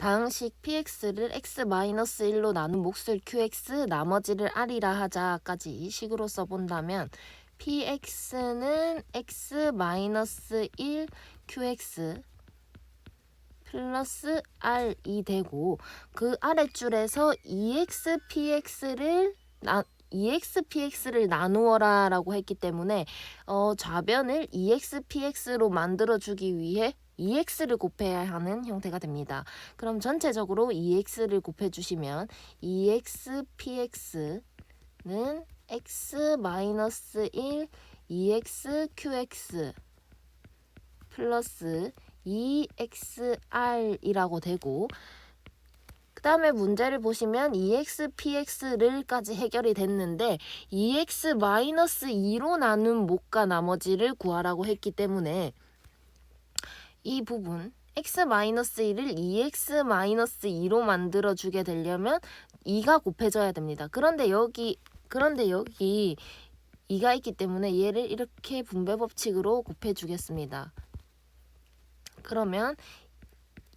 다항식 px를 x-1로 나눈 몫을 qx 나머지를 r이라 하자까지 식으로 써본다면 px는 x-1 qx 플러스 r이 되고 그 아랫줄에서 ex px를 나 EXPX를 나누어라 라고 했기 때문에 어, 좌변을 EXPX로 만들어주기 위해 EX를 곱해야 하는 형태가 됩니다. 그럼 전체적으로 EX를 곱해주시면 EXPX는 X-1 EXQX 플러스 EXR이라고 되고 그 다음에 문제를 보시면 EXPX를까지 해결이 됐는데 EX-2로 나눈 목과 나머지를 구하라고 했기 때문에 이 부분 x-1을 EX-2로 만들어 주게 되려면 2가 곱해져야 됩니다. 그런데 여기 그런데 여기 2가 있기 때문에 얘를 이렇게 분배 법칙으로 곱해 주겠습니다. 그러면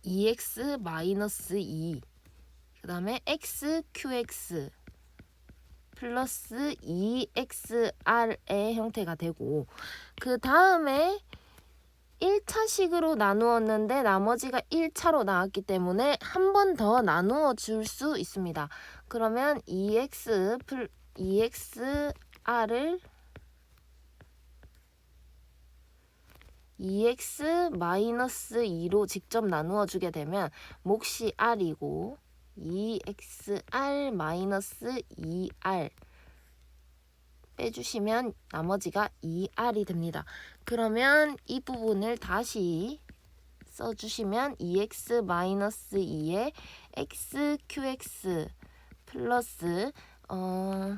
EX-2 그 다음에 XQX 플러스 EXR의 형태가 되고 그 다음에 1차식으로 나누었는데 나머지가 1차로 나왔기 때문에 한 번 더 나누어 줄 수 있습니다. 그러면 EX 플 EXR을 EX-2로 직접 나누어 주게 되면 몫이 R이고 EXR-2R 빼주시면 나머지가 2R이 됩니다. 그러면 이 부분을 다시 써주시면 EX-2에 XQX 플러스 어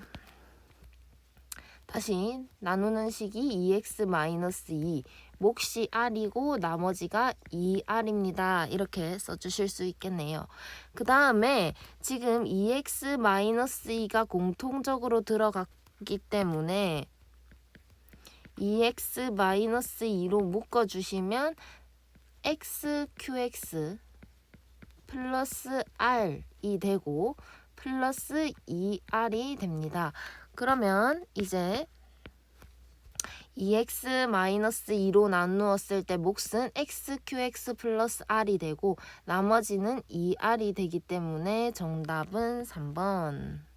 다시 나누는 식이 EX-2 몫이 R이고 나머지가 2R입니다. 이렇게 써주실 수 있겠네요. 그 다음에 지금 EX-2가 공통적으로 들어갔 기 때문에 EX-2로 묶어주시면 XQX 플러스 R이 되고 플러스 2R이 됩니다. 그러면 이제 EX-2로 나누었을 때 몫은 XQX 플러스 R이 되고 나머지는 2R이 되기 때문에 정답은 3번.